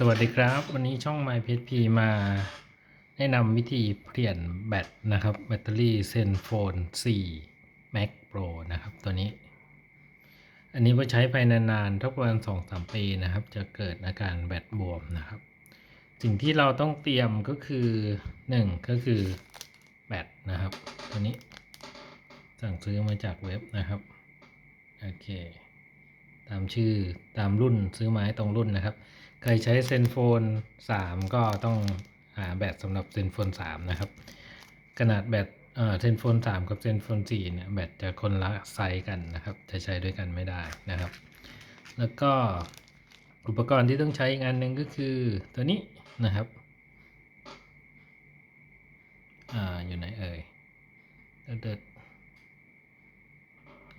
สวัสดีครับ วันนี้ช่อง My p p มาแนะนำวิธีเปลี่ยนแบตนะครับ แบตเตอรี่เซนโฟน4 Max Pro นะครับ ตัวนี้ อันนี้พอใช้ไปนานๆทุกวันสองสามปีนะครับ จะเกิดอาการแบตบวมนะครับ สิ่งที่เราต้องเตรียมก็คือ 1 ก็คือแบตนะครับ ตัวนี้ สั่งซื้อมาจากเว็บนะครับ โอเค ตามชื่อตามรุ่นซื้อไม้ตรงรุ่นนะครับ ครใช้เซนโฟน 3 ก็ต้องหาแบตสำหรับเซนโฟน 3 นะครับ ขนาดแบตเอ่อเซนโฟน 3 กับเซนโฟน 4 เนี่ย แบตจะคนละไซส์กันนะครับ จะใช้ด้วยกันไม่ได้นะครับ แล้วก็อุปกรณ์ที่ต้องใช้อีกอันหนึ่งก็คือตัวนี้นะครับอ่าอยู่ไหนเอ่ยเดิด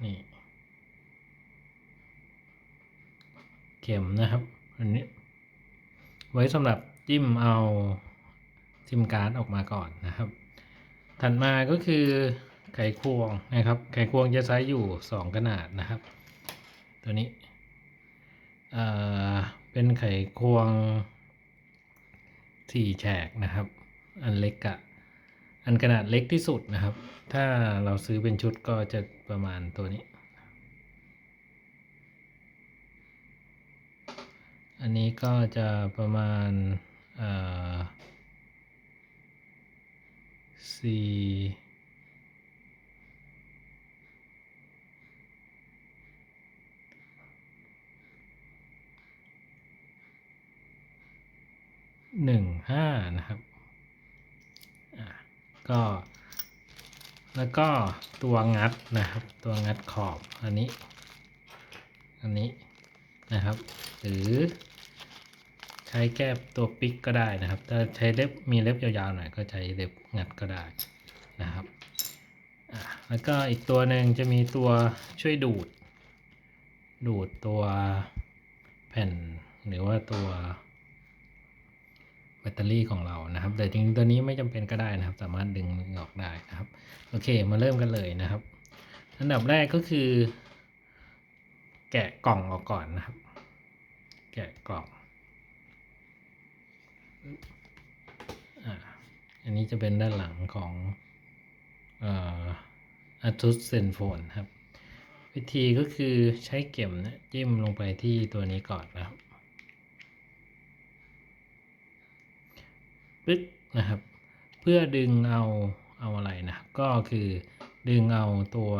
นี่ เข็มนะครับอันนี้ ไว้สำหรับจิ้มเอาซิมการ์ดออกมาก่อนนะครับ ถัดมาก็คือไขควงนะครับ ไขควงจะใช้อยู่ 2 ขนาดนะครับ ตัวนี้เอ่อเป็นไขควงสี่แฉกนะครับ อันเล็กกะอันขนาดเล็กที่สุดนะครับ ถ้าเราซื้อเป็นชุดก็จะประมาณตัวนี้ อันนี้ก็จะประมาณสี่หนึ่งห้านะครับก็แล้วก็ตัวงัดนะครับ ตัวงัดขอบอันนี้ อันนี้นะครับ หรือ ช้แก้ตัวปิกก็ได้นะครับ ถ้าใช้เล็บมีเล็บยาวๆหน่อยก็ใช้เล็บงัดก็ได้นะครับ แล้วก็อีกตัวหนึ่งจะมีตัวช่วยดูด ดูดตัวแผ่นหรือว่าตัวแบตเตอรี่ของเรานะครับ แต่จริงตัวนี้ไม่จำเป็นก็ได้นะครับ สามารถดึงออกได้นะครับ โอเค มาเริ่มกันเลยนะครับ อันดับแรกก็คือ แกะกล่องออกก่อนนะครับ แกะกล่องอ่า อันนี้จะเป็นด้านหลังของอ่อ Asus Zenfone ครับ วิธีก็คือใช้เข็มเนี่ยจิ้มลงไปที่ตัวนี้ก่อนนะครับปึ๊ดนะครับ เพื่อดึงเอาเอาอะไรนะก็คือดึงเอาตัว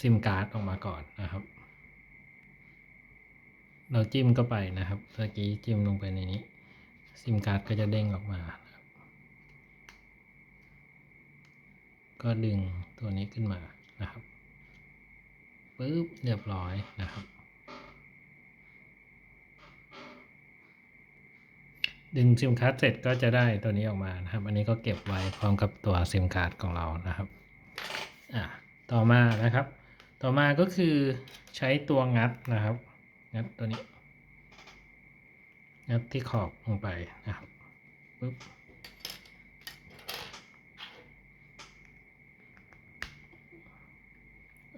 ซิมการ์ดออกมาก่อนนะครับ เราจิ้มเข้าไปนะครับเมื่อกี้จิ้มลงไปในนี้ซิมการ์ดก็จะเด้งออกมานะครับ ก็ดึงตัวนี้ขึ้นมานะครับปึ๊บเรียบร้อยนะครับ ดึงซิมการ์ดเสร็จก็จะได้ตัวนี้ออกมานะครับ อันนี้ก็เก็บไว้พร้อมกับตัวซิมการ์ดของเรานะครับอะต่อมานะครับ ต่อมาก็คือใช้ตัวงัดนะครับ งัดตัวนี้งัดที่ขอบลงไปนะครับปึ๊บ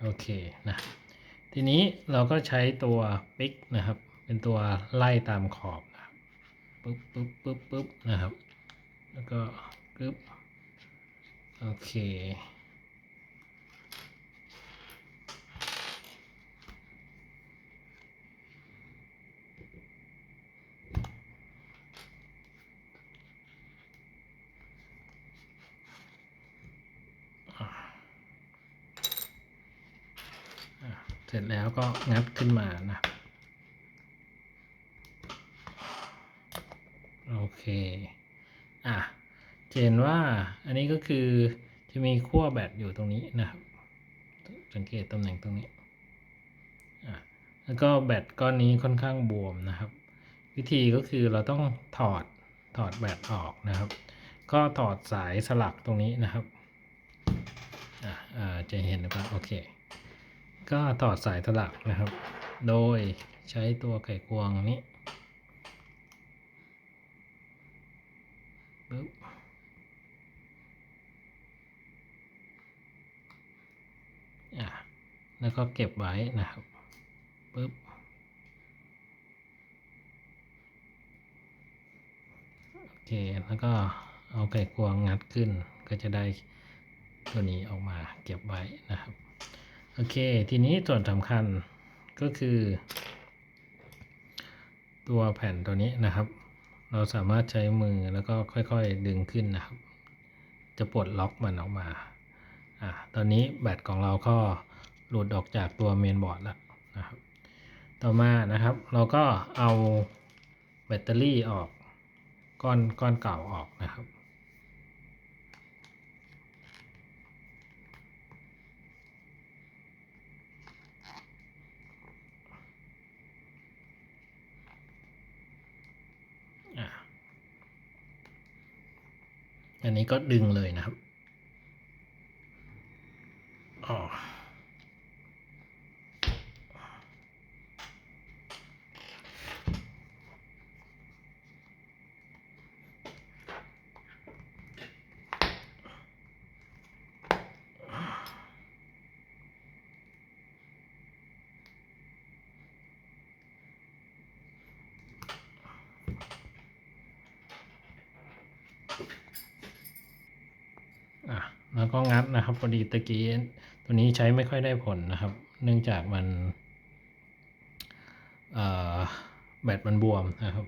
โอเคนะทีนี้เราก็ใช้ตัวปิกนะครับ เป็นตัวไล่ตามขอบนะครับปึ๊บปึ๊บปึ๊บปึ๊บนะครับ แล้วก็ปึ๊บโอเค เสร็จแล้วก็งัดขึ้นมานะโอเค อะจะเห็นว่าอันนี้ก็คือจะมีขั้วแบตอยู่ตรงนี้นะครับ สังเกตตำแหน่งตรงนี้อะแล้วก็แบตก้อนนี้ค่อนข้างบวมนะครับ วิธีก็คือเราต้องถอดถอดแบตออกนะครับ ก็ถอดสายสลักตรงนี้นะครับอะอ่าจะเห็นหรือเปล่าโอเค ก็ถอดสายสลักนะครับ โดยใช้ตัวไขควงนี้ปึ๊บอะแล้วก็เก็บไว้นะครับปึ๊บโอเค แล้วก็เอาไก่ควงงัดขึ้นก็จะได้ตัวนี้ออกมาเก็บไว้นะครับ โอเค ทีนี้ส่วนสำคัญก็คือ ตัวแผ่นตัวนี้นะครับ เราสามารถใช้มือแล้วก็ค่อยๆดึงขึ้นนะครับ จะปลดล็อกมันออกมาอะตอนนี้แบตของเราก็หลุดออกจากตัวเมนบอร์ดแล้วนะครับ ต่อมานะครับ เราก็เอาแบตเตอรี่ออกก้อนก้อนเก่าออกนะครับ อันนี้ก็ดึงเลยนะครับอ๋ออะ แล้วก็งัดนะครับพอดีตะกี้ตัวนี้ใช้ไม่ค่อยได้ผลนะครับ เนื่องจากมันแบตมันบวมนะครับ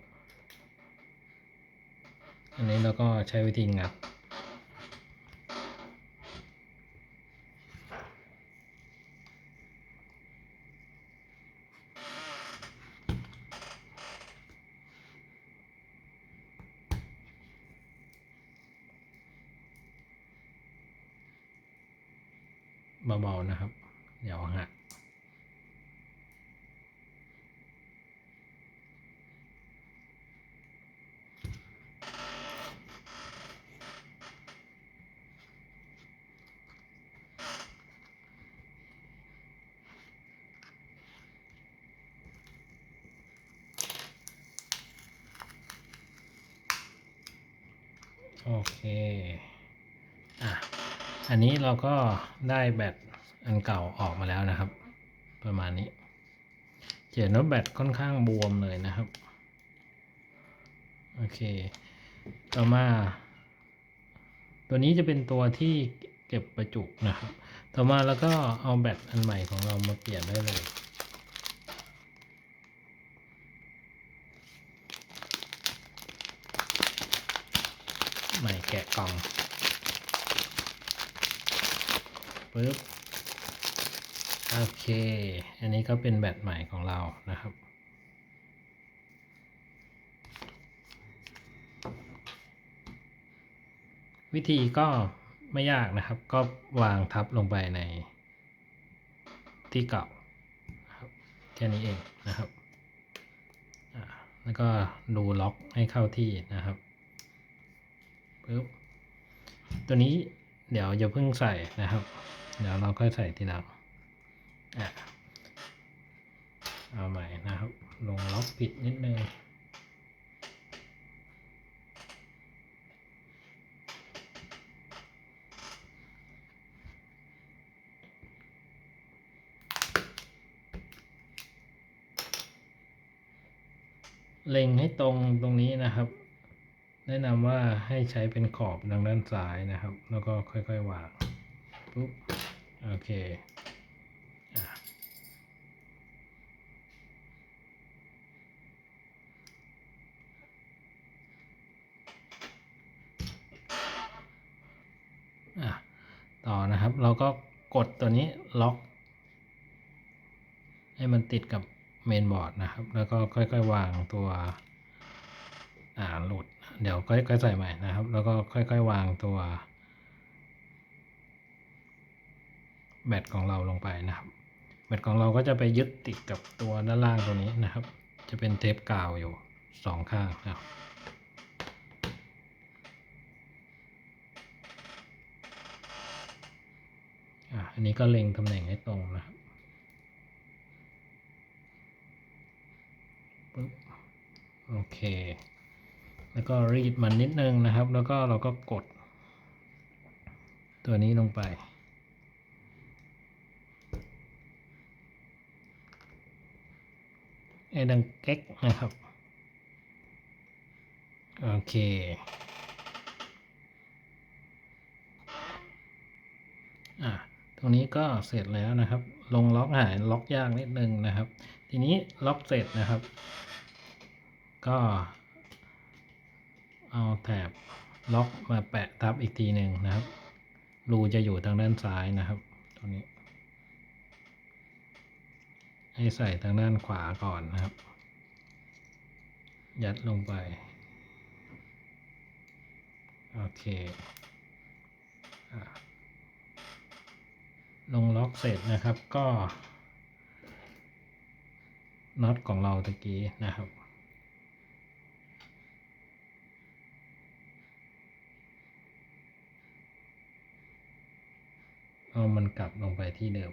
อันนี้เราก็ใช้วิธีงัด เบาๆนะครับ เดี๋ยวหักโอเค อันนี้เราก็ได้แบตอันเก่าออกมาแล้วนะครับ ประมาณนี้เห็นว่าแบตค่อนข้างบวมเลยนะครับ โอเค ต่อมา ตัวนี้จะเป็นตัวที่เก็บประจุนะครับ ต่อมาแล้วก็เอาแบตอันใหม่ของเรามาเปลี่ยนได้เลย ใหม่แกะกล่อง ปึ๊บโอเค อันนี้ก็เป็นแบตใหม่ของเรานะครับ วิธีก็ไม่ยากนะครับ ก็วางทับลงไปในที่เก่าครับแค่นี้เองนะครับ แล้วก็ดูล็อกให้เข้าที่นะครับปึ๊บ ตัวนี้เดี๋ยวอย่าเพิ่งใส่นะครับ เดี๋ยวเราค่อยใส่ทีหลังอะเอาใหม่นะครับ ลงล็อกผิดนิดนึงเล็งให้ตรงตรงนี้นะครับ แนะนำว่าให้ใช้เป็นขอบทางด้านซ้ายนะครับ แล้วก็ค่อยๆวางปุ๊บ โอเคอะต่อนะครับ เราก็กดตัวนี้ล็อก ให้มันติดกับเมนบอร์ดนะครับ แล้วก็ค่อยๆวางตัวอ่าหลุด เดี๋ยวค่อยๆใส่ใหม่นะครับ แล้วก็ค่อยๆวางตัว แบตของเราลงไปนะครับ แบตของเราก็จะไปยึดติดกับตัวด้านล่างตัวนี้นะครับ จะเป็นเทปกาวอยู่สองข้างนะครับอะอันนี้ก็เล็งตำแหน่งให้ตรงนะครับปึ๊บโอเค แล้วก็รีดมันนิดนึงนะครับ แล้วก็เราก็กด ตัวนี้ลงไป ไอ้ดังเก๊กนะครับโโอเคอะตรงนี้ก็เสร็จแล้วนะครับ ลงล็อกหายล็อกยากนิดนึงนะครับ ทีนี้ล็อกเสร็จนะครับ ก็เอาแถบล็อกมาแปะทับอีกทีหนึ่งนะครับ รูจะอยู่ทางด้านซ้ายนะครับ ตรงนี้ ให้ใส่ทางด้านขวาก่อนนะครับ ยัดลงไป โอเคอลงล็อกเสร็จนะครับก็น็อตของเราตะกี้นะครับ เอามันกลับลงไปที่เดิม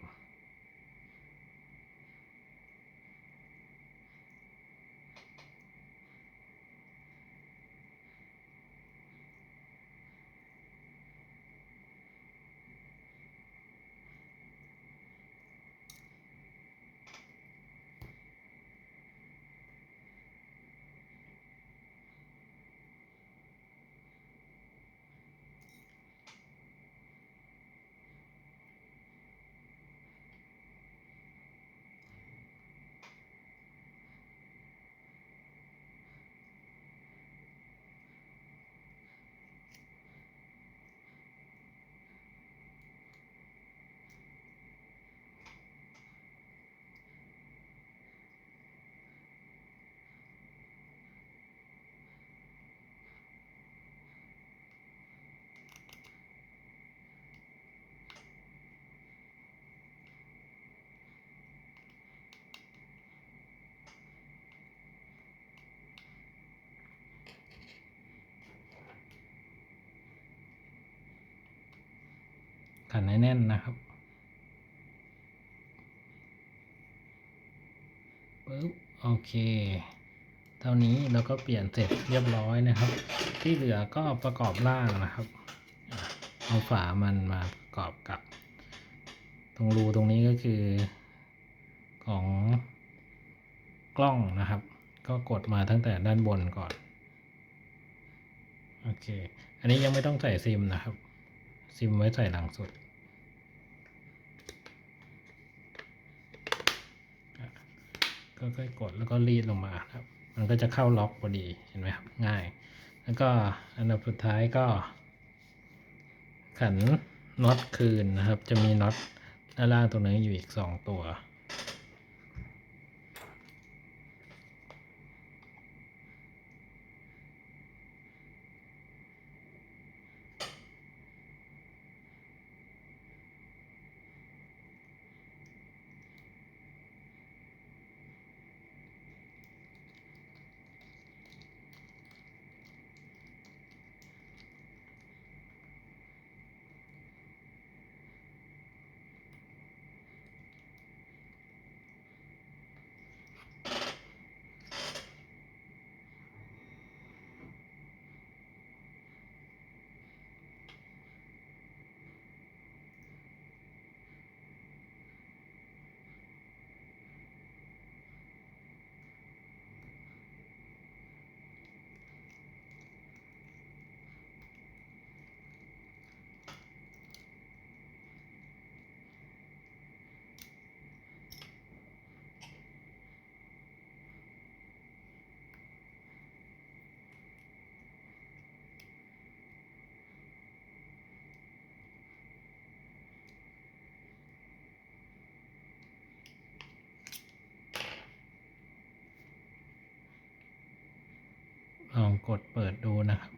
ขันให้แน่นนะครับปึ๊บโอเค เท่านี้เราก็เปลี่ยนเสร็จเรียบร้อยนะครับ ที่เหลือก็ประกอบร่างนะครับ เอาฝามันมาประกอบกับ ตรงรูตรงนี้ก็คือของกล้องนะครับ ก็กดมาตั้งแต่ด้านบนก่อน โอเค อันนี้ยังไม่ต้องใส่ซิมนะครับ ซิมไว้ใส่หลังสุด ก็ค่อยกดแล้วก็รีดลงมาครับ มันก็จะเข้าล็อกพอดีเห็นไหมครับง่าย แล้วก็อันดับสุดท้ายก็ ขันน็อตคืนนะครับ จะมีน็อตด้านล่างตรงนี้อยู่อีกสองตัว ลองกดเปิดดูนะครับ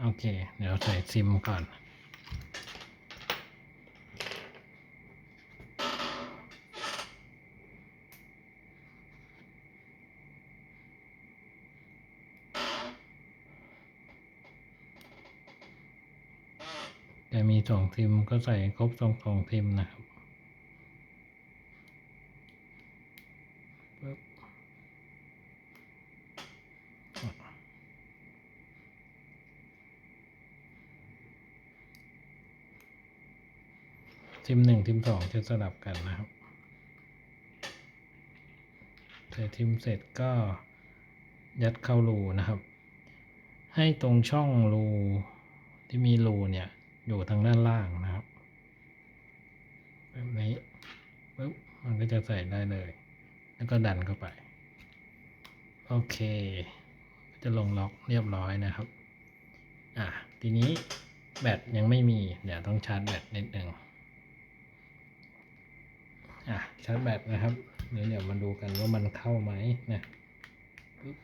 โอเค เดี๋ยวใส่ซิมก่อนแต่มีสองซิมก็ใส่ครบสองสองซิมนะครับปึ๊บ ซิมหนึ่งซิมสองจะสลับกันนะครับแต่ทิมเสร็จก็ยัดเข้ารูนะครับ ให้ตรงช่องรูที่มีรูเนี่ยอยู่ทางด้านล่างนะครับแบบนี้ปุ๊บมันก็จะใส่ได้เลย แล้วก็ดันเข้าไป โอเคจะลงล็อกเรียบร้อยนะครับ อะ ทีนี้แบตยังไม่มี เดี๋ยวต้องชาร์จแบตนิดหนึ่ง อะชาร์จแบตนะครับเดี๋ยวเดี๋ยวมาดูกันว่ามันเข้าไหมนะปึ๊บ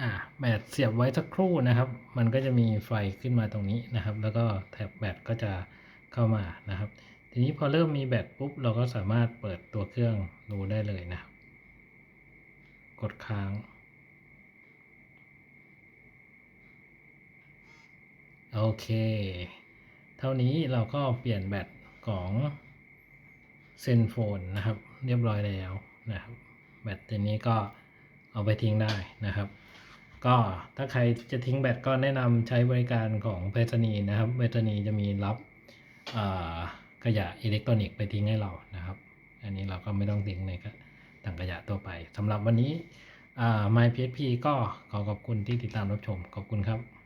อะแบตเสียบไว้สักครู่นะครับ มันก็จะมีไฟขึ้นมาตรงนี้นะครับ แล้วก็แถบแบตก็จะเข้ามานะครับ ทีนี้พอเริ่มมีแบตปุ๊บเราก็สามารถเปิดตัวเครื่องดูได้เลยนะครับ กดค้าง โอเค เท่านี้เราก็เปลี่ยนแบตของเซนโฟนนะครับ เรียบร้อยแล้วนะครับ แบตตัวนี้ก็เอาไปทิ้งได้นะครับ ก็ถ้าใครจะทิ้งแบตก็แนะนำใช้บริการของเพชนีย์นะครับเพชนีย์จะมีรับขยะอิเล็กทรอนิกส์ไปทิ้งให้เรานะครับ อันนี้เราก็ไม่ต้องทิ้งใน ถังขยะตัวไปสำหรับวันนี้ myphp ก็ขอขอบคุณที่ติดตามรับชม ขอบคุณครับ